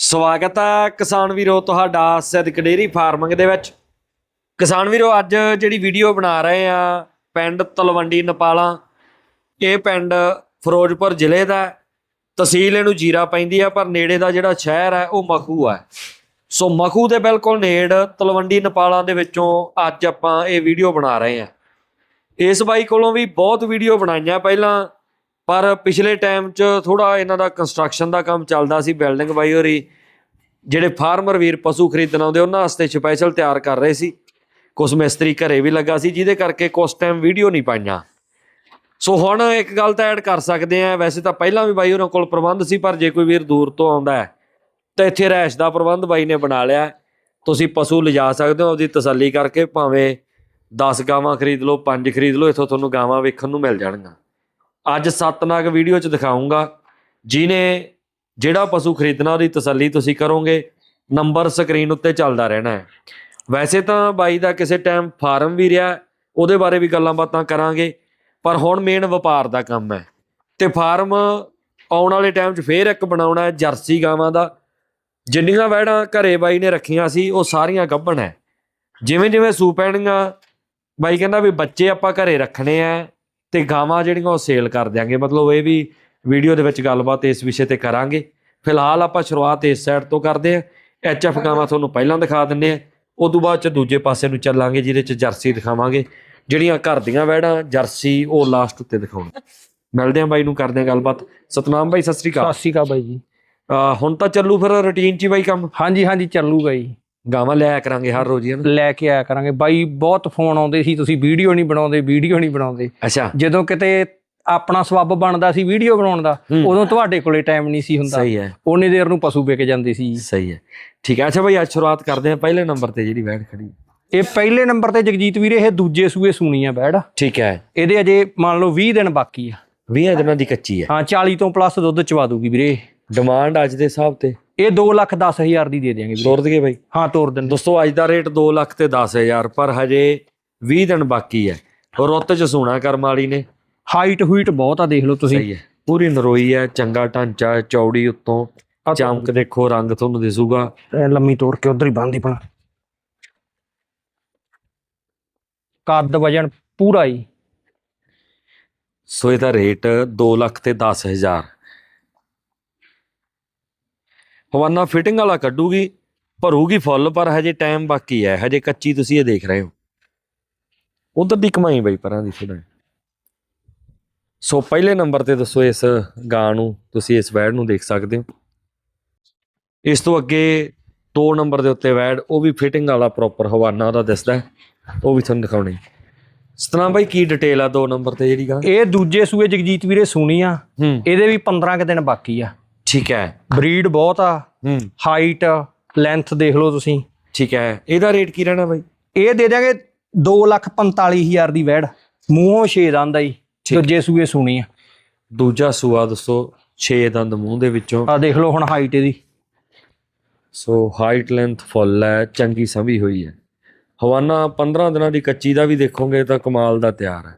ਸਵਾਗਤ ਹੈ ਕਿਸਾਨ ਵੀਰੋ ਤੁਹਾਡਾ ਸਿੱਧਕ ਡੇਰੀ ਫਾਰਮਿੰਗ ਦੇ ਵਿੱਚ। ਕਿਸਾਨ ਵੀਰੋ, ਅੱਜ ਜਿਹੜੀ ਵੀਡੀਓ ਬਣਾ ਰਹੇ ਆ ਪਿੰਡ ਤਲਵੰਡੀ ਨਪਾਲਾ, ਇਹ ਪਿੰਡ ਫਿਰੋਜ਼ਪੁਰ ਜ਼ਿਲ੍ਹੇ ਦਾ ਹੈ। ਤਹਿਸੀਲ ਇਹਨੂੰ ਜੀਰਾ ਪੈਂਦੀ ਆ, ਪਰ ਨੇੜੇ ਦਾ ਜਿਹੜਾ ਸ਼ਹਿਰ ਹੈ, ਉਹ ਮਖੂ ਹੈ ਸੋ ਮਖੂ ਦੇ ਬਿਲਕੁਲ ਨੇੜ ਤਲਵੰਡੀ ਨਪਾਲਾ ਦੇ ਵਿੱਚੋਂ ਅੱਜ ਆਪਾਂ ਇਹ ਵੀਡੀਓ ਬਣਾ ਰਹੇ ਆ। ਇਸ ਬਾਈ ਕੋਲੋਂ ਵੀ ਬਹੁਤ ਵੀਡੀਓ ਬਣਾਈਆਂ ਪਹਿਲਾਂ। ਪਰ ਪਿਛਲੇ ਟਾਈਮ 'ਚ ਥੋੜਾ ਇਹਨਾਂ ਦਾ ਕੰਸਟਰਕਸ਼ਨ ਦਾ ਕੰਮ ਚੱਲਦਾ ਸੀ ਬਿਲਡਿੰਗ ਬਾਈ ਹੋਰੀ, ਜਿਹੜੇ ਫਾਰਮਰ ਵੀਰ ਪਸ਼ੂ ਖਰੀਦਣ ਆਉਂਦੇ, ਉਹਨਾਂ ਵਾਸਤੇ ਸਪੈਸ਼ਲ ਤਿਆਰ ਕਰ ਰਹੇ ਸੀ। ਕੁਝ ਮਿਸਤਰੀ ਘਰੇ ਵੀ ਲੱਗਾ ਸੀ, ਜਿਹਦੇ ਕਰਕੇ ਕੁਝ ਟਾਈਮ ਵੀਡੀਓ ਨਹੀਂ ਪਾਈਆਂ। ਸੋ ਹੁਣ ਇੱਕ ਗੱਲ ਤਾਂ ਐਡ ਕਰ ਸਕਦੇ ਆ, ਵੈਸੇ ਤਾਂ ਪਹਿਲਾਂ ਵੀ ਬਾਈ ਉਹਨਾਂ ਕੋਲ ਪ੍ਰਬੰਧ ਸੀ, ਪਰ ਜੇ ਕੋਈ ਵੀਰ ਦੂਰ ਤੋਂ ਆਉਂਦਾ ਹੈ, ਤਾਂ ਇੱਥੇ ਰਹਿਸ਼ ਦਾ ਪ੍ਰਬੰਧ ਬਾਈ ਨੇ ਬਣਾ ਲਿਆ। ਤੁਸੀਂ ਪਸ਼ੂ ਲਿਜਾ ਸਕਦੇ ਹੋ, ਆਪਦੀ ਤਸੱਲੀ ਕਰਕੇ ਭਾਵੇਂ 10 ਗਾਵਾਂ ਖਰੀਦ ਲਓ 5 ਖਰੀਦ ਲਓ, ਇੱਥੋਂ ਤੁਹਾਨੂੰ ਗਾਵਾਂ ਵੇਖਣ ਨੂੰ ਮਿਲ ਜਾਣਗੀਆਂ। ਅੱਜ ਸਤਨਾਗ ਵੀਡੀਓ 'ਚ ਦਿਖਾਉਂਗਾ। ਜਿਨੇ ਜਿਹੜਾ ਪਸ਼ੂ ਖਰੀਦਣਾ, ਉਹਦੀ ਤਸੱਲੀ ਤੁਸੀਂ ਕਰੋਗੇ। ਨੰਬਰ ਸਕਰੀਨ ਉੱਤੇ ਚੱਲਦਾ ਰਹਿਣਾ ਹੈ। ਵੈਸੇ ਤਾਂ ਬਾਈ ਦਾ ਕਿਸੇ ਟਾਈਮ ਫਾਰਮ ਵੀ ਰਿਹਾ, ਉਹਦੇ ਬਾਰੇ ਵੀ ਗੱਲਾਂ ਬਾਤਾਂ ਕਰਾਂਗੇ। ਪਰ ਹੁਣ ਮੇਨ ਵਪਾਰ ਦਾ ਕੰਮ ਹੈ। ਤੇ ਫਾਰਮ ਆਉਣ ਵਾਲੇ ਟਾਈਮ 'ਚ ਫੇਰ ਇੱਕ ਬਣਾਉਣਾ ਹੈ, ਜਰਸੀ ਗਾਵਾਂ ਦਾ। ਜਿੰਨੀਆਂ ਵੈੜਾਂ ਘਰੇ ਬਾਈ ਨੇ ਰੱਖੀਆਂ ਸੀ, ਉਹ ਸਾਰੀਆਂ ਗੱਭਣ ਹੈ। ਜਿਵੇਂ ਜਿਵੇਂ ਸੂ ਪੈਣਗੀਆਂ ਬਾਈ ਕਹਿੰਦਾ ਵੀ ਬੱਚੇ ਆਪਾਂ ਘਰੇ ਰੱਖਣੇ ਆ ਤੇ ਗਾਵਾਂ ਜਿਹੜੀਆਂ ਉਹ ਸੇਲ ਕਰ ਦਿਆਂਗੇ। ਮਤਲਬ ਇਹ ਵੀ ਵੀਡੀਓ ਦੇ ਵਿੱਚ ਗੱਲਬਾਤ ਇਸ ਵਿਸ਼ੇ ਤੇ ਕਰਾਂਗੇ। ਫਿਲਹਾਲ ਆਪਾਂ ਸ਼ੁਰੂਆਤ ਇਸ ਸਾਈਡ ਤੋਂ ਕਰਦੇ ਆ ਐਚਐਫ ਗਾਵਾਂ ਤੁਹਾਨੂੰ ਪਹਿਲਾਂ ਦਿਖਾ ਦਿੰਨੇ ਆ ਉਦੋਂ ਬਾਅਦ ਚ ਦੂਜੇ ਪਾਸੇ ਨੂੰ ਚੱਲਾਂਗੇ ਜਿਹਦੇ ਚ ਜਰਸੀ ਦਿਖਾਵਾਂਗੇ। ਜਿਹੜੀਆਂ ਘਰ ਦੀਆਂ ਵੈੜਾਂ ਜਰਸੀ ਉਹ ਲਾਸਟ ਉੱਤੇ ਦਿਖਾਉਣਾ। ਮਿਲਦੇ ਆ ਬਾਈ ਨੂੰ ਕਰਦੇ ਆ ਗੱਲਬਾਤ। ਸਤਨਾਮ ਬਾਈ ਸਤਿ ਸ੍ਰੀ ਅਕਾਲ। ਸਤਿ ਸ਼੍ਰੀ ਅਕਾਲ ਬਾਈ ਜੀ। ਹੁਣ ਤਾਂ ਚੱਲੂ ਫਿਰ ਰੁਟੀਨ ਚ ਹੀ ਬਾਈ ਕੰਮ? ਹਾਂਜੀ ਹਾਂਜੀ ਚੱਲੂਗਾ ਜੀ ਗਾਵਾਂ ਲਿਆਇਆ ਕਰਾਂਗੇ ਹਰ ਰੋਜ਼ ਹੀ ਹਨਾ ਲੈ ਕੇ ਆਇਆ ਕਰਾਂਗੇ। ਬਾਈ ਬਹੁਤ ਫੋਨ ਆਉਂਦੇ ਸੀ ਤੁਸੀਂ ਵੀਡੀਓ ਨਹੀਂ ਬਣਾਉਂਦੇ ਵੀਡੀਓ ਨਹੀਂ ਬਣਾਉਂਦੇ। ਅੱਛਾ। ਜਦੋਂ ਕਿਤੇ ਆਪਣਾ ਸਵੱਬ ਬਣਦਾ ਸੀ ਵੀਡੀਓ ਬਣਾਉਣ ਦਾ ਹੂੰ। ਉਦੋਂ ਤੁਹਾਡੇ ਕੋਲੇ ਟਾਈਮ ਨਹੀਂ ਸੀ ਹੁੰਦਾ। ਸਹੀ ਹੈ। ਉਹਨੇ ਦੇਰ ਨੂੰ ਪਸ਼ੂ ਵਿਕ ਜਾਂਦੇ ਸੀ। ਸਹੀ ਹੈ। ਠੀਕ ਹੈ। ਅੱਛਾ ਬਾਈ ਅੱਜ ਸ਼ੁਰੂਆਤ ਕਰਦੇ ਆ ਪਹਿਲੇ ਨੰਬਰ ਤੇ ਜਿਹੜੀ ਵੈੜ ਖੜੀ। ਇਹ ਪਹਿਲੇ ਨੰਬਰ ਤੇ ਜਗਜੀਤ ਵੀਰੇ ਇਹ ਦੂਜੇ ਸੂਏ ਸੁਣੀ ਆ ਬੈੜ ਠੀਕ ਹੈ। ਇਹਦੇ ਅਜੇ ਮੰਨ ਲਓ 20 ਦਿਨ ਬਾਕੀ ਆ। 20 ਦਿਨਾਂ ਦੀ ਕੱਚੀ ਹੈ। ਹਾਂ 40 ਤੋਂ ਪਲੱਸ ਦੁੱਧ ਚਵਾ ਦੂਗੀ ਵੀਰੇ। ਡਿਮਾਂਡ ਅੱਜ ਦੇ ਹਿਸਾਬ ਤੇ। ਇਹ 2 ਲੱਖ 10 ਹਜ਼ਾਰ ਦੀ ਦੇ ਦਿਆਂਗੇ ਵੀਰੇ। ਤੋਰ ਦਈਏ ਬਾਈ। ਹਾਂ ਤੋਰ ਦਿੰਦੇ। ਦੋਸਤੋ ਅੱਜ ਦਾ ਰੇਟ 2 ਲੱਖ ਤੇ 10000 ਪਰ ਹਜੇ 20 ਦਿਨ ਬਾਕੀ ਹੈ ਰੁੱਤ ਚ ਸੋਨਾ ਕਰਮ ਵਾਲੀ ਨੇ। ਹਾਈਟ ਹੂਈਟ ਬਹੁਤ ਆ ਦੇਖ ਲਓ ਤੁਸੀਂ। ਸਹੀ ਹੈ ਪੂਰੀ ਨਰੋਈ ਹੈ ਚੰਗਾ ਢਾਂਚਾ ਹੈ, ਚੌੜੀ ਉੱਤੋਂ। ਚਮਕ ਦੇਖੋ ਰੰਗ ਤੁਹਾਨੂੰ ਦਿਸੂਗਾ। ਐ ਲੰਮੀ ਤੋੜ ਕੇ ਉਧਰ ਹੀ ਬੰਨਦੀ ਪਣਾ ਕੱਦ ਵਜਨ ਪੂਰਾ ਹੀ। ਸੋ ਇਹਦਾ ਰੇਟ 2 ਲੱਖ ਤੇ 10000 ਹਵਾਨਾ ਫਿਟਿੰਗ ਵਾਲਾ ਕੱਢੂਗੀ ਭਰੂਗੀ ਫੁੱਲ ਪਰ ਹਜੇ ਟਾਈਮ ਬਾਕੀ ਹੈ ਹਜੇ ਕੱਚੀ ਤੁਸੀਂ ਇਹ ਦੇਖ ਰਹੇ ਹੋ। ਉਧਰ ਦੀ ਕਮਾਈ ਬਈ ਪਰਾਂ ਦੀ ਥੋੜਾ ਸੋ ਪਹਿਲੇ ਨੰਬਰ ਤੇ ਦੱਸੋ ਇਸ ਗਾਂ ਨੂੰ ਤੁਸੀਂ ਇਸ ਵੈੜ ਨੂੰ ਦੇਖ ਸਕਦੇ ਹੋ। ਇਸ ਤੋਂ ਅੱਗੇ 2 ਨੰਬਰ ਦੇ ਉੱਤੇ ਵੈੜ ਉਹ ਵੀ ਫਿਟਿੰਗ ਵਾਲਾ ਪ੍ਰੋਪਰ ਹਵਾਨਾ ਉਹਦਾ ਦਿਸਦਾ ਹੈ। ਉਹ ਵੀ ਤੁਹਾਨੂੰ ਦਿਖਾਉਣੀ। ਸਤਨਾਮ ਬਾਈ ਕੀ ਡਿਟੇਲ ਆ 2 ਨੰਬਰ ਤੇ ਜਿਹੜੀ ਗਾਂ? ਇਹ ਦੂਜੇ ਸੂਏ ਜਗਜੀਤ ਵੀਰੇ ਸੁਣੀ ਆ। ਇਹਦੇ ਵੀ 15 ਕੁ ਦਿਨ ਬਾਕੀ ਆ। ਠੀਕ ਹੈ। ਬਰੀਡ ਬਹੁਤ ਆ। ਹੂੰ। ਹਾਈਟ ਲੈਂਥ ਦੇਖ ਲਓ ਤੁਸੀਂ। ਠੀਕ ਹੈ। ਇਹਦਾ ਰੇਟ ਕੀ ਰਹਿਣਾ ਬਾਈ? ਇਹ ਦੇ ਦਿਆਂਗੇ 2 ਲੱਖ 45 ਹਜ਼ਾਰ ਦੀ ਵੈੜ। ਮੂੰਹੋਂ ਛੇ ਦੰਦ ਆਈ ਦੂਜੇ ਸੂਏ ਸੁਣੀ ਆ। ਦੂਜਾ ਸੂਆ ਦੱਸੋ 6 ਦੰਦ ਮੂੰਹ ਦੇ ਵਿੱਚੋਂ। ਆ ਦੇਖ ਲਓ ਹੁਣ ਹਾਈਟ ਇਹਦੀ। ਸੋ ਹਾਈਟ ਲੈਂਥ ਫੁੱਲ ਹੈ ਚੰਗੀ ਸੰਭੀ ਹੋਈ ਹੈ। ਹਵਾਨਾ 15 ਦਿਨਾਂ ਦੀ ਕੱਚੀ ਦਾ ਵੀ ਦੇਖੋਗੇ ਤਾਂ ਕਮਾਲ ਦਾ ਤਿਆਰ ਹੈ।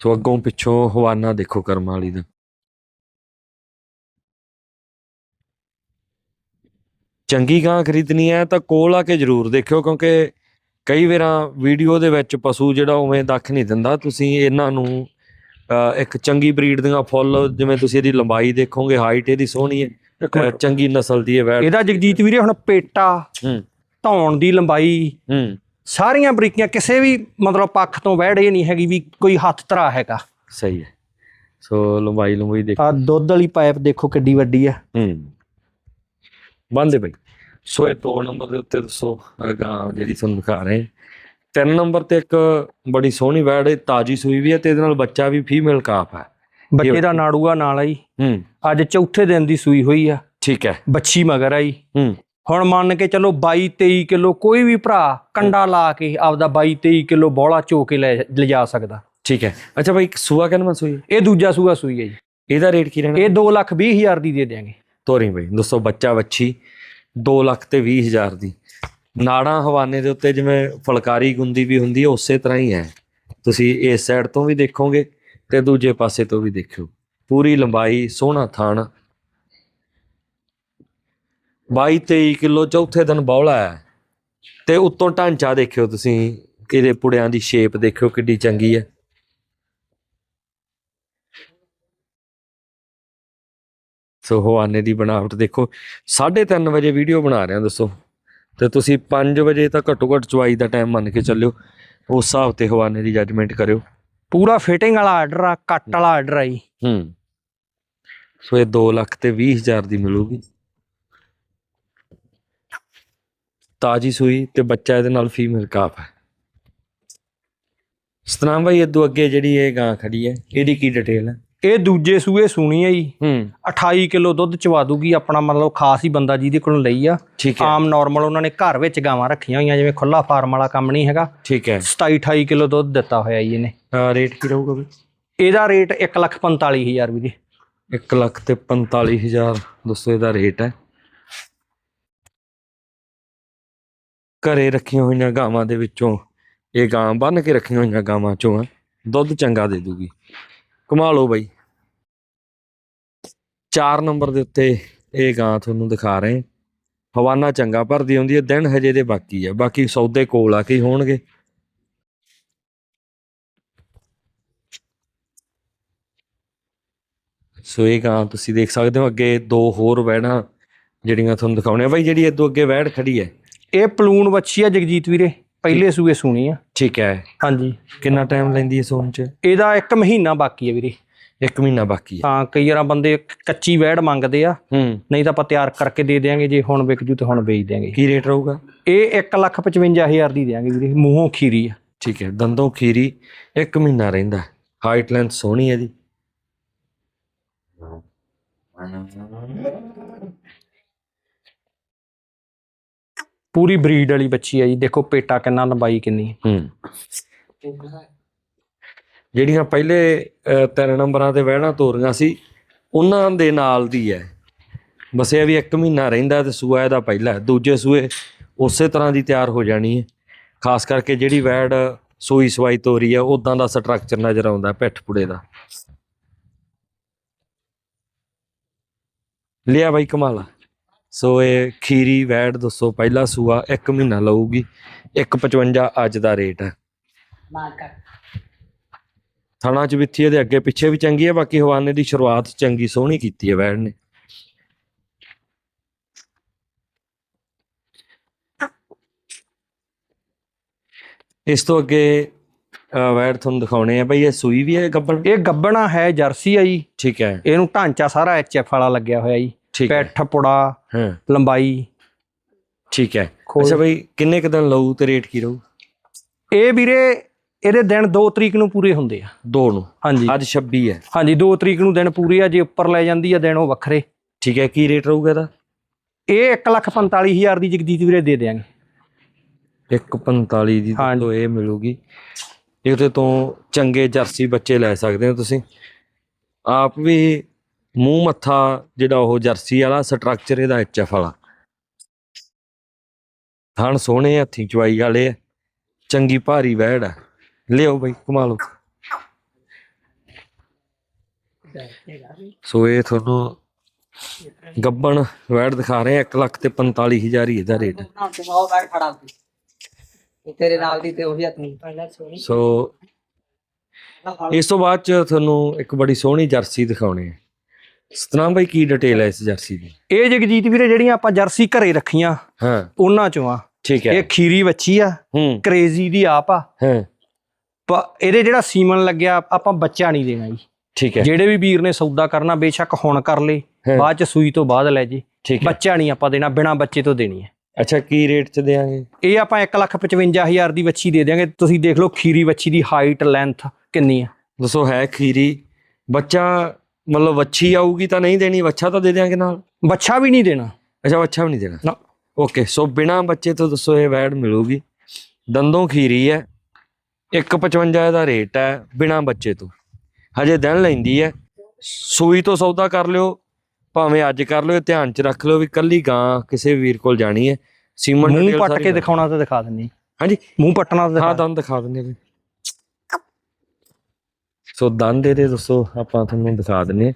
ਸੋ ਅੱਗੋਂ ਪਿੱਛੋਂ ਹਵਾਨਾ ਦੇਖੋ ਕਰਮ ਵਾਲੀ ਦਾ। ਚੰਗੀ ਗਾਂ ਖਰੀਦਣੀ ਹੈ ਤਾਂ ਕੋਲ ਆ ਕੇ ਜ਼ਰੂਰ ਦੇਖਿਓ ਕਿਉਂਕਿ ਕਈ ਵਾਰਾਂ ਵੀਡੀਓ ਦੇ ਵਿੱਚ ਪਸ਼ੂ ਜਿਹੜਾ ਉਵੇਂ ਦੱਖ ਨਹੀਂ ਦਿੰਦਾ। ਤੁਸੀਂ ਇਹਨਾਂ ਨੂੰ ਇੱਕ ਚੰਗੀ ਬਰੀਡ ਦੀਆਂ ਫੁੱਲ ਜਿਵੇਂ ਤੁਸੀਂ ਇਹਦੀ ਲੰਬਾਈ ਦੇਖੋਗੇ ਹਾਈਟ ਇਹਦੀ ਸੋਹਣੀ ਹੈ ਚੰਗੀ ਨਸਲ ਦੀ ਹੈ ਇਹਦਾ ਜਗਜੀਤ ਵੀਰੇ ਹੁਣ ਪੇਟਾ ਹੂੰ। ਧੌਣ ਦੀ ਲੰਬਾਈ ਹੂੰ। ਸਾਰੀਆਂ ਬਰੀਕੀਆਂ ਕਿਸੇ ਵੀ ਮਤਲਬ ਪੱਖ ਤੋਂ ਵੈੜ ਇਹ ਨਹੀਂ ਹੈਗੀ ਵੀ ਕੋਈ ਹੱਥ ਧਰਾ ਹੈਗਾ। ਸਹੀ ਹੈ। ਸੋ ਲੰਬਾਈ ਲੰਬਾਈ ਦੇਖ ਆ ਦੁੱਧ ਵਾਲੀ ਪਾਈਪ ਦੇਖੋ ਕਿੱਡੀ ਵੱਡੀ ਆ ਹੂੰ। ਬੰਦੇ ਬਈ। ਸੋ ਇਹ ਦੋ ਨੰਬਰ ਦੇ ਉੱਤੇ ਦੱਸੋ ਆਹ ਗਾਂ ਜਿਹੜੀ ਤੁਹਾਨੂੰ ਦਿਖਾ ਰਹੇ। ਤਿੰਨ ਨੰਬਰ ਤੇ ਇੱਕ ਬੜੀ ਸੋਹਣੀ ਵੈੜ ਹੈ ਤਾਜੀ ਸੂਈ ਵੀ ਹੈ ਤੇ ਇਹਦੇ ਨਾਲ ਬੱਚਾ ਵੀ ਫੀਮੇਲ ਕਾਫ ਹੈ। ਬੱਚੇ ਦਾ ਨਾੜੂਆ ਨਾਲ ਆਈ। ਹੂੰ। ਅੱਜ ਚੌਥੇ ਦਿਨ ਦੀ ਸੂਈ ਹੋਈ ਆ। ਠੀਕ ਹੈ। ਬੱਚੀ ਮਗਰ ਆਈ। ਹੂੰ। ਹੁਣ ਮੰਨ ਕੇ ਚੱਲੋ 22 23 ਕਿਲੋ ਕੋਈ ਵੀ ਭਰਾ ਕੰਡਾ ਲਾ ਕੇ ਆਪਦਾ 22 23 ਕਿਲੋ ਬੋਲਾ ਚੋ ਕੇ ਲੈ ਲਿਜਾ ਸਕਦਾ। ਠੀਕ ਹੈ। ਅੱਛਾ ਭਾਈ ਸੂਆ ਕਿੰਨਾ ਸੂਈ ਹੈ? ਇਹ ਦੂਜਾ ਸੂਆ ਸੂਈ ਹੈ ਜੀ। ਇਹਦਾ ਰੇਟ ਕੀ ਰਹਿਣਾ? ਇਹ 2 ਲੱਖ 20 ਹਜ਼ਾਰ ਦੀ ਦੇ ਦਿਆਂਗੇ। ਤੋਰੀ ਬਈ ਦੋਸਤੋ ਬੱਚਾ ਵੱਛੀ 2 ਲੱਖ ਤੇ 20 ਹਜ਼ਾਰ ਦੀ। ਨਾੜਾਂ ਹਵਾਨੇ ਦੇ ਉੱਤੇ ਜਿਵੇਂ ਫਲਕਾਰੀ ਗੁੰਦੀ ਵੀ ਹੁੰਦੀ ਹੈ ਉਸੇ ਤਰ੍ਹਾਂ ਹੀ ਹੈ। ਤੁਸੀਂ ਇਸ ਸਾਈਡ ਤੋਂ ਵੀ ਦੇਖੋਗੇ ਤੇ ਦੂਜੇ ਪਾਸੇ ਤੋਂ ਵੀ ਦੇਖਿਓ। ਪੂਰੀ ਲੰਬਾਈ ਸੋਹਣਾ ਥਣ 22 23 ਕਿਲੋ ਚੌਥੇ ਦਿਨ ਬੌਲਾ ਹੈ। ਤੇ ਉੱਤੋਂ ਢਾਂਚਾ ਦੇਖਿਓ ਤੁਸੀਂ ਇਹਦੇ ਪੁੜਿਆਂ ਦੀ ਸ਼ੇਪ ਦੇਖਿਓ ਕਿੱਡੀ ਚੰਗੀ ਹੈ। ਸੋ ਹਵਾਨੇ ਦੀ ਬਣਾਵਟ ਦੇਖੋ 3:30 ਵਜੇ ਵੀਡੀਓ ਬਣਾ ਰਹੇ ਹਾਂ ਦੱਸੋ। ਤੇ ਤੁਸੀਂ 5 ਵਜੇ ਤਾਂ ਘੱਟੋ ਘੱਟ ਚਵਾਈ ਦਾ ਟਾਈਮ ਮੰਨ ਕੇ ਚੱਲਿਓ ਉਸ ਹਿਸਾਬ ਤੇ ਹਵਾਨੇ ਦੀ ਜੱਜਮੈਂਟ ਕਰਿਓ। ਪੂਰਾ ਫਿਟਿੰਗ ਵਾਲਾ ਆਰਡਰ ਆ ਕੱਟ ਵਾਲਾ ਆਰਡਰ ਆ ਜੀ। ਹੂੰ। ਸੋ ਇਹ 2 ਲੱਖ ਤੇ 20 ਹਜ਼ਾਰ ਦੀ ਮਿਲੂਗੀ। ਤਾਜੀ ਸੂਈ ਤੇ ਬੱਚਾ ਇਹਦੇ ਨਾਲ ਫੀਮੇਲ ਕਾਫ ਹੈ। ਸਤਨਾਮ ਭਾਈ ਇਦੋਂ ਅੱਗੇ ਜਿਹੜੀ ਇਹ ਗਾਂ ਖੜੀ ਹੈ ਇਹਦੀ ਕੀ ਡਿਟੇਲ ਹੈ? ਇਹ ਦੂਜੇ ਸੂਏ ਸੂਣੀ ਆ ਜੀ। ਹੂੰ। 28 ਕਿਲੋ ਦੁੱਧ ਚਵਾ ਦੂਗੀ ਆਪਣਾ ਮਤਲਬ ਖਾਸ ਹੀ ਬੰਦਾ ਜਿਹਦੇ ਕੋਲੋਂ ਲਈ ਆ। ਠੀਕ ਹੈ। ਆਮ ਨਾਰਮਲ ਉਹਨਾਂ ਨੇ ਘਰ ਵਿੱਚ ਗਾਵਾਂ ਰੱਖੀਆਂ ਹੋਈਆਂ ਜਿਵੇਂ ਖੁੱਲਾ ਫਾਰਮ ਵਾਲਾ ਕੰਮ ਨਹੀਂ ਹੈਗਾ। ਠੀਕ ਹੈ। 27 28 ਕਿਲੋ ਦੁੱਧ ਦਿੱਤਾ ਹੋਇਆ ਜੀ ਇਹਨੇ। ਰੇਟ ਕੀ ਰਹੂਗਾ ਬਈ ਇਹਦਾ ਰੇਟ 145000 ਵੀਰੇ 1 ਲੱਖ ਤੇ 45000 ਦੋਸਤੋ ਇਹਦਾ ਰੇਟ ਹੈ। ਘਰੇ ਰੱਖੀਆਂ ਹੋਈਆਂ ਗਾਵਾਂ ਦੇ ਵਿੱਚੋਂ, ਇਹ ਗਾਂ ਬੰਨ ਕੇ ਰੱਖੀਆਂ ਹੋਈਆਂ ਗਾਵਾਂ ਚੋਂ ਆ, ਦੁੱਧ ਚੰਗਾ ਦੇ ਦੂਗੀ। ਕਮਾ ਲਓ ਬਾਈ। 4 ਨੰਬਰ ਦੇ ਉੱਤੇ ਇਹ ਗਾਂ ਤੁਹਾਨੂੰ ਦਿਖਾ ਰਹੇ ਹਵਾਨਾ ਚੰਗਾ ਭਰਦੀ ਹੁੰਦੀ ਹੈ, ਦਿਨ ਹਜੇ ਦੇ ਬਾਕੀ ਆ। ਬਾਕੀ ਸੌਦੇ ਕੋਲ ਆ ਕੇ ਹੋਣਗੇ। ਸੋ ਇਹ ਗਾਂ ਤੁਸੀਂ ਦੇਖ ਸਕਦੇ ਹੋ, ਅੱਗੇ ਦੋ ਹੋਰ ਵੈੜਾਂ ਜਿਹੜੀਆਂ ਤੁਹਾਨੂੰ ਦਿਖਾਉਣੇ ਆ ਬਾਈ ਜਿਹੜੀ ਇਦੋਂ ਅੱਗੇ ਵੈੜ ਖੜੀ ਹੈ ਇਹ ਪਲੂਨ ਵੱਛੀ ਆ ਜਗਜੀਤ ਵੀਰੇ ਪਹਿਲੇ ਸੂਏ ਸੂਣੀ ਆ। ਠੀਕ ਹੈ। ਹਾਂਜੀ। ਕਿੰਨਾ ਟਾਈਮ ਲੈਂਦੀ ਹੈ ਸੋਣ ਚ? ਇਹਦਾ 1 ਮਹੀਨਾ ਬਾਕੀ ਆ ਵੀਰੇ। ਇੱਕ ਮਹੀਨਾ ਬਾਕੀ ਹੈ ਤਾਂ ਕਈ ਵਾਰਾਂ ਬੰਦੇ ਕੱਚੀ ਵੈੜ ਮੰਗਦੇ ਆ। ਹੂੰ। ਨਹੀਂ ਤਾਂ ਆਪਾਂ ਤਿਆਰ ਕਰਕੇ ਦੇ ਦੇਾਂਗੇ ਜੇ ਹੁਣ ਵਿਕ ਜੂ ਤੇ ਹੁਣ ਵੇਚ ਦਿਆਂਗੇ। ਕੀ ਰੇਟ ਰਹੂਗਾ? ਇਹ 155000 ਦੀ ਦੇਾਂਗੇ ਵੀਰੇ ਮੂੰਹੋਂ ਖੀਰੀ ਆ। ਠੀਕ ਹੈ ਦੰਦੋਂ ਖੀਰੀ ਇੱਕ ਮਹੀਨਾ ਰਹਿੰਦਾ। ਹਾਈਟ ਲੈਂਥ ਸੋਹਣੀ ਹੈ ਜੀ ਪੂਰੀ ਬਰੀਡ ਵਾਲੀ ਬੱਚੀ ਹੈ ਜੀ। ਦੇਖੋ ਪੇਟਾ ਕਿੰਨਾ ਲੰਬਾਈ ਕਿੰਨੀ ਹੂੰ। ਜਿਹੜੀਆਂ ਪਹਿਲੇ ਤਿੰਨ ਨੰਬਰਾਂ ਤੇ ਵਹਿਣਾ ਤੋਰੀਆਂ ਸੀ, ਉਹਨਾਂ ਦੇ ਨਾਲ ਦੀ ਹੈ ਬਸ ਇਹ ਵੀ ਇੱਕ ਮਹੀਨਾ ਰਹਿੰਦਾ ਤੇ ਸੂਆ ਇਹਦਾ ਪਹਿਲਾ ਦੂਜੇ ਸੂਏ ਉਸੇ ਤਰ੍ਹਾਂ ਦੀ ਤਿਆਰ ਹੋ ਜਾਣੀ ਹੈ ਖਾਸ ਕਰਕੇ ਜਿਹੜੀ ਵੈੜ ਸੂਈ ਸਵਾਈ ਤੋਰੀ ਹੈ ਉਦਾਂ ਦਾ ਸਟਰਕਚਰ ਨਜ਼ਰ ਆਉਂਦਾ ਪਿੱਠ ਪੁੜੇ ਦਾ। ਲਿਆ ਬਾਈ ਕਮਾਲਾ ਸੋ ਇਹ ਖੀਰੀ ਵੈੜ ਦੱਸੋ ਪਹਿਲਾ ਸੂਆ ਇੱਕ ਮਹੀਨਾ ਲਊਗੀ 155 ਅੱਜ ਦਾ ਰੇਟ ਹੈ। ਥਣਾ ਚ ਵਿੱਥੀ ਇਹਦੇ ਅੱਗੇ ਪਿੱਛੇ ਵੀ ਚੰਗੀ ਹੈ ਬਾਕੀ ਹਵਾਨੇ ਦੀ ਸ਼ੁਰੂਆਤ ਚੰਗੀ ਸੋਹਣੀ ਕੀਤੀ ਹੈ ਵੈੜ ਨੇ। ਇਸ ਤੋਂ ਅੱਗੇ ਵੈੜ ਤੁਹਾਨੂੰ ਦਿਖਾਉਣੇ ਆ ਬਈ ਇਹ ਸੂਈ ਵੀ ਹੈ ਗੱਬਣ? ਇਹ ਗੱਬਣਾ ਹੈ ਜਰਸੀ ਆ ਜੀ। ਠੀਕ ਹੈ। ਇਹਨੂੰ ਢਾਂਚਾ ਸਾਰਾ ਐਚਐਫ ਵਾਲਾ ਲੱਗਿਆ ਹੋਇਆ ਜੀ। ਠੀਕ ਹੈ। ਪੈਠ ਪੁੜਾ ਹਾਂ। ਲੰਬਾਈ। ਠੀਕ ਹੈ। ਖੋਲ- ਅੱਛਾ ਬਈ ਕਿੰਨੇ ਕੁ ਦਿਨ ਲਊ ਤੇ ਰੇਟ ਕੀ ਰਹੂ? ਇਹ ਵੀਰੇ ਇਹਦੇ ਦਿਨ 2 ਤਰੀਕ ਨੂੰ ਪੂਰੇ ਹੁੰਦੇ ਆ। ਦੋ ਨੂੰ? ਹਾਂਜੀ। ਅੱਜ 26 ਹੈ। ਹਾਂਜੀ 2 ਤਰੀਕ ਨੂੰ ਦਿਨ ਪੂਰੇ ਆ ਜੇ ਉੱਪਰ ਲੈ ਜਾਂਦੀ ਆ ਦਿਨ ਉਹ ਵੱਖਰੇ। ਠੀਕ ਹੈ ਕੀ ਰੇਟ ਰਹੂਗਾ ਇਹਦਾ? ਇਹ 145000 ਦੀ ਜਗਦੀਤ ਵੀਰੇ ਦੇ ਦੇਾਂਗੇ 145 ਦੀ ਹਾਂਜੀ। ਤੋਂ ਇਹ ਮਿਲੂਗੀ। ਇਹਦੇ ਤੋਂ ਚੰਗੇ ਜਰਸੀ ਬੱਚੇ ਲੈ ਸਕਦੇ ਹੋ ਤੁਸੀਂ। ਆਪ ਵੀ ਮੂੰਹ ਮੱਥਾ ਜਿਹੜਾ ਉਹ ਜਰਸੀ ਵਾਲਾ ਸਟਰਕਚਰ ਇਹਦਾ ਐਚਐਫ ਵਾਲਾ। ਥਣ ਸੋਹਣੇ ਹੱਥੀ ਚਵਾਈ ਵਾਲੇ ਆ। ਚੰਗੀ ਭਾਰੀ ਵਹਿੜ ਆ। ਲਿਓ ਬਈ ਕਮਾ ਲਓ। ਸੋ ਇਹ ਤੁਹਾਨੂੰ ਗੱਬਣ ਵੈੜ ਦਿਖਾ ਰਹੇ 1 ਲੱਖ ਤੇ 45000 ਹੀ ਇਹਦਾ ਰੇਟ। ਤੇਰੇ ਨਾਲ ਦੀ ਤੇ ਉਹੀ ਸੋ ਇਸ ਤੋਂ ਬਾਅਦ ਚ ਤੁਹਾਨੂੰ ਇੱਕ ਬੜੀ ਸੋਹਣੀ ਜਰਸੀ ਦਿਖਾਉਣੀ ਹੈ ਸਤਨਾਮ ਭਾਈ ਕੀ ਡਿਟੇਲ ਹੈ ਇਸ ਜਰਸੀ ਦੀ? ਇਹ ਜਗਜੀਤ ਵੀਰੇ ਜਿਹੜੀਆਂ ਆਪਾਂ ਜਰਸੀ ਘਰੇ ਰੱਖੀਆਂ ਹਾਂ। ਉਹਨਾਂ ਚੋਂ ਆ। ਠੀਕ ਹੈ। ਇਹ ਖੀਰੀ ਵੱਛੀ ਆ ਹੂੰ। ਕਰੇਜ਼ੀ ਦੀ ਆਪ ਆ। ਹਾਂ। ਇਹਦੇ ਜਿਹੜਾ ਸੀਮਨ ਲੱਗਿਆ ਆਪਾਂ ਬੱਚਾ ਨਹੀਂ ਦੇਣਾ ਜੀ। ਠੀਕ ਹੈ। ਜਿਹੜੇ ਵੀ ਵੀਰ ਨੇ ਸੌਦਾ ਕਰਨਾ ਬੇਸ਼ੱਕ ਹੁਣ ਕਰ ਲੇ। ਬਾਅਦ ਚ ਸੂਈ ਤੋਂ ਬਾਅਦ ਲੈ ਜੇ। ਠੀਕ ਹੈ। ਬੱਚਾ ਨਹੀਂ ਆਪਾਂ ਦੇਣਾ ਬਿਨਾ ਬੱਚੇ ਤੋਂ ਦੇਣੀ ਹੈ। ਅੱਛਾ ਕੀ ਰੇਟ ਚ ਦੇਾਂਗੇ ਇਹ ਆਪਾਂ 155000 ਦੀ ਵੱਛੀ ਦੇ ਦਿਆਂਗੇ। ਤੁਸੀਂ ਦੇਖ ਲਓ ਖੀਰੀ ਵੱਛੀ ਦੀ ਹਾਈਟ ਲੈਂਥ ਕਿੰਨੀ ਹੈ ਦੱਸੋ ਹੈ ਖੀਰੀ? ਬੱਚਾ ਮਤਲਬ ਵੱਛੀ ਆਊਗੀ ਤਾਂ ਨਹੀਂ ਦੇਣੀ ਵੱਛਾ ਤਾਂ ਦੇ ਦਿਆਂਗੇ ਨਾਲ? ਬੱਚਾ ਵੀ ਨਹੀਂ ਦੇਣਾ। ਅੱਛਾ ਵੱਛਾ ਵੀ ਨਹੀਂ ਦੇਣਾ? ਨਾ। ਓਕੇ ਸੋ ਬਿਨਾ ਬੱਚੇ ਤੋਂ ਦੱਸੋ ਇਹ ਵੈੜ ਮਿਲੂਗੀ। ਦੰਦੋਂ ਖੀਰੀ ਹੈ 155 ਦਾ ਰੇਟ ਹੈ ਬਿਨਾ ਬੱਚੇ ਤੋਂ। ਹਜੇ ਦਿਨ ਲੈਂਦੀ ਹੈ। ਸੂਈ ਤੋਂ ਸੌਦਾ ਕਰ ਲਿਓ ਭਾਵੇਂ ਅੱਜ ਕਰ ਲਿਓ ਧਿਆਨ ਚ ਰੱਖ ਲਿਓ ਵੀ ਕੱਲੀ ਗਾਂ ਕਿਸੇ ਵੀਰ ਕੋਲ ਜਾਣੀ ਹੈ। ਸੀਮਨ ਮੂੰਹ ਪੱਟ ਕੇ ਦਿਖਾਉਣਾ ਤਾਂ ਦਿਖਾ ਦਿੰਨੀ ਹਾਂਜੀ। ਮੂੰਹ ਪੱਟਣਾ ਤਾਂ ਹਾਂ ਦਿਖਾ। ਤੁਹਾਨੂੰ ਦਿਖਾ ਦਿੰਦੇ ਸੋ ਦੰਦ ਇਹਦੇ ਦੱਸੋ ਆਪਾਂ ਤੁਹਾਨੂੰ ਦਿਖਾ ਦਿੰਨੇ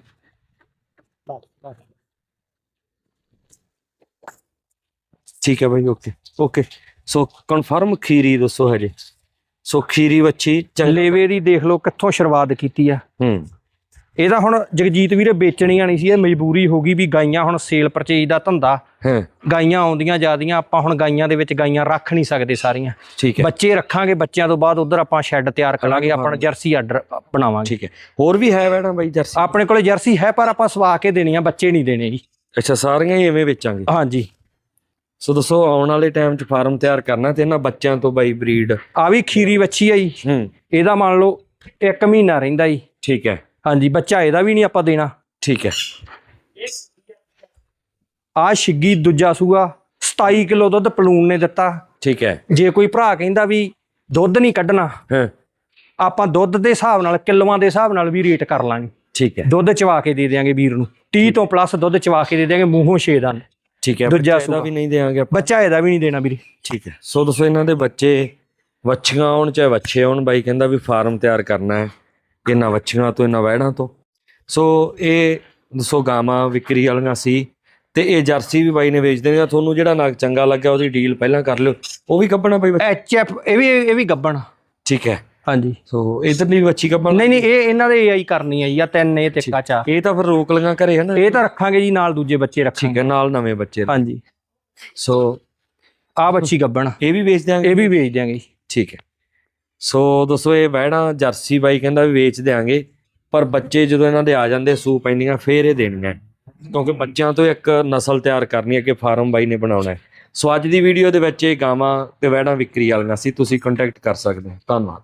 ਠੀਕ ਹੈ ਬਾਈ ਓਕੇ ਓਕੇ ਸੋ ਕਨਫਰਮ ਖੀਰੀ ਦੱਸੋ ਹਜੇ। ਸੋ ਖੀਰੀ ਵੱਛੀ ਚੰਗ ਲੇਵੇ ਦੀ ਦੇਖ ਲਓ ਕਿੱਥੋਂ ਸ਼ੁਰੂਆਤ ਕੀਤੀ ਆ। ਹੂੰ। ਇਹਦਾ ਹੁਣ ਜਗਜੀਤ ਵੀਰੇ ਵੇਚਣੀਆਂ ਨਹੀਂ ਸੀ ਇਹ ਮਜਬੂਰੀ ਹੋ ਗਈ ਵੀ ਗਾਈਆਂ ਹੁਣ ਸੇਲ ਪਰਚੇਜ ਦਾ ਧੰਦਾ। ਹਾਂ। ਗਾਈਆਂ ਆਉਂਦੀਆਂ ਜਿਆਦੀਆਂ ਆਪਾਂ ਹੁਣ ਗਾਈਆਂ ਦੇ ਵਿੱਚ ਗਾਈਆਂ ਰੱਖ ਨਹੀਂ ਸਕਦੇ ਸਾਰੀਆਂ। ਠੀਕ ਹੈ। ਬੱਚੇ ਰੱਖਾਂਗੇ ਬੱਚਿਆਂ ਤੋਂ ਬਾਅਦ ਉਧਰ ਆਪਾਂ ਸ਼ੈੱਡ ਤਿਆਰ ਕਰਾਂਗੇ ਆਪਣਾ ਜਰਸੀ ਆਰਡਰ ਬਣਾਵਾਂਗੇ। ਠੀਕ ਹੈ। ਹੋਰ ਵੀ ਹੈ ਵੈਣਾ ਬਾਈ ਜਰਸੀ? ਆਪਣੇ ਕੋਲੇ ਜਰਸੀ ਹੈ ਪਰ ਆਪਾਂ ਸਵਾ ਕੇ ਦੇਣੀ ਆ ਬੱਚੇ ਨਹੀਂ ਦੇਣੇ ਜੀ। ਅੱਛਾ ਸਾਰੀਆਂ ਹੀ ਐਵੇਂ ਵੇਚਾਂਗੇ? ਹਾਂਜੀ। ਸੋ ਦੱਸੋ ਆਉਣ ਵਾਲੇ ਟਾਈਮ 'ਚ ਫਾਰਮ ਤਿਆਰ ਕਰਨਾ ਤੇ ਇਹਨਾਂ ਬੱਚਿਆਂ ਤੋਂ ਬਾਈ ਬਰੀਡ? ਆ ਵੀ ਖੀਰੀ ਵੱਛੀ ਆ ਜੀ। ਹੂੰ। ਇਹਦਾ ਮੰਨ ਲਓ 1 ਮਹੀਨਾ ਰਹਿੰਦਾ ਜੀ। ਠੀਕ ਹੈ। ਹਾਂਜੀ ਬੱਚਾ ਇਹਦਾ ਵੀ ਨਹੀਂ ਆਪਾਂ ਦੇਣਾ। ਠੀਕ ਹੈ। ਆ ਛਿੱਗੀ ਦੂਜਾ ਸੂਆ 27 ਕਿਲੋ ਦੁੱਧ ਪਲੂਣ ਨੇ ਦਿੱਤਾ। ਠੀਕ ਹੈ। ਜੇ ਕੋਈ ਭਰਾ ਕਹਿੰਦਾ ਵੀ ਦੁੱਧ ਨਹੀਂ ਕੱਢਣਾ ਹਾਂ। ਆਪਾਂ ਦੁੱਧ ਦੇ ਹਿਸਾਬ ਨਾਲ ਕਿਲੋਆਂ ਦੇ ਹਿਸਾਬ ਨਾਲ ਵੀ ਰੇਟ ਕਰ ਲਾਂਗੇ। ਠੀਕ ਹੈ। ਦੁੱਧ ਚਵਾ ਕੇ ਦੇ ਦਿਆਂਗੇ ਵੀਰ ਨੂੰ। 30 ਤੋਂ ਪਲੱਸ ਦੁੱਧ ਚਵਾ ਕੇ ਦੇ ਦਿਆਂਗੇ ਮੂੰਹੋਂ ਛੇ ਦਾ ਠੀਕ ਹੈ ਦੂਜਾ ਸੂਆ। ਵੀ ਨਹੀਂ ਦੇਵਾਂਗੇ ਆਪਾਂ। ਬੱਚਾ ਇਹਦਾ ਵੀ ਨਹੀਂ ਦੇਣਾ ਵੀਰੇ। ਠੀਕ ਹੈ। ਸੋ ਦੱਸੋ ਇਹਨਾਂ ਦੇ ਬੱਚੇ ਵੱਛੀਆਂ ਆਉਣ ਚਾਹੇ ਵੱਛੇ ਆਉਣ ਬਾਈ ਕਹਿੰਦਾ ਵੀ ਫਾਰਮ ਤਿਆਰ ਕਰਨਾ ਹੈ। ਇਹਨਾਂ ਵੱਛੀਆਂ ਤੋਂ ਇਹਨਾਂ ਵਹਿੜਾਂ ਤੋਂ। ਸੋ ਇਹ ਦੱਸੋ ਗਾਵਾਂ ਵਿਕਰੀ ਵਾਲੀਆਂ ਸੀ ਤੇ ਇਹ ਜਰਸੀ ਵੀ ਬਾਈ ਨੇ ਵੇਚ ਦੇਣੀ ਆ। ਤੁਹਾਨੂੰ ਜਿਹੜਾ ਨਗ ਚੰਗਾ ਲੱਗਿਆ ਉਹਦੀ ਡੀਲ ਪਹਿਲਾਂ ਕਰ ਲਿਓ। ਉਹ ਵੀ ਕੱਢਣਾ ਬਾਈ? ਐਚ ਐਫ ਇਹ ਵੀ ਇਹ ਵੀ ਗੱਬਣ। ਠੀਕ ਹੈ। ਹਾਂਜੀ। ਸੋ ਇਧਰਲੀ ਵੱਛੀ ਕੱਢਣ ਨਹੀਂ ਨਹੀਂ ਇਹ ਇਹਨਾਂ ਦੇ ਏਆਈ ਕਰਨੀ ਹੈ ਜੀ ਤਿੰਨ ਇਹ ਤੇ ਕਾਚਾ ਇਹ ਤਾਂ ਫਿਰ ਰੋਕ ਲਗਾ ਘਰੇ ਹੈ ਨਾ ਇਹ ਤਾਂ ਰੱਖਾਂਗੇ ਜੀ ਨਾਲ ਦੂਜੇ ਬੱਚੇ ਠੀਕ ਰੱਖਾਂਗੇ। ਹੈ ਨਾਲ ਨਵੇਂ ਬੱਚੇ ਹਾਂਜੀ। ਸੋ ਆ ਬੱਚੀ ਗੱਬਣ। ਇਹ ਵੀ ਵੇਚ ਦਿਆਂਗੇ? ਇਹ ਵੀ ਵੇਚ ਦਿਆਂਗੇ। ਠੀਕ ਹੈ। ਸੋ ਦੋਸਤੋ, ਇਹ ਵਹਿਣਾ ਜਰਸੀ ਬਾਈ ਕਹਿੰਦਾ ਵੀ ਵੇਚ ਦਿਆਂਗੇ, ਪਰ ਬੱਚੇ ਜਦੋਂ ਇਹਨਾਂ ਦੇ ਆ ਜਾਂਦੇ ਸੂ ਪੈਂਦੀਆਂ, ਫੇਰ ਇਹ ਦੇਣੀਆਂ। ਕਿਉਂਕਿ ਬੱਚਿਆਂ ਤੋਂ ਇੱਕ ਨਸਲ ਤਿਆਰ ਕਰਨੀ ਹੈ ਕਿ ਫਾਰਮ ਬਾਈ ਨੇ ਬਣਾਉਣਾ ਸੋ ਅੱਜ ਦੀ ਵੀਡੀਓ ਦੇ ਵਿੱਚ ਇਹ ਗਾਵਾਂ ਤੇ ਵਹਿਣਾ ਵਿਕਰੀ ਵਾਲੀਆਂ ਸੀ, ਤੁਸੀਂ ਕੰਟੈਕਟ ਕਰ ਸਕਦੇ ਹੋ। ਧੰਨਵਾਦ।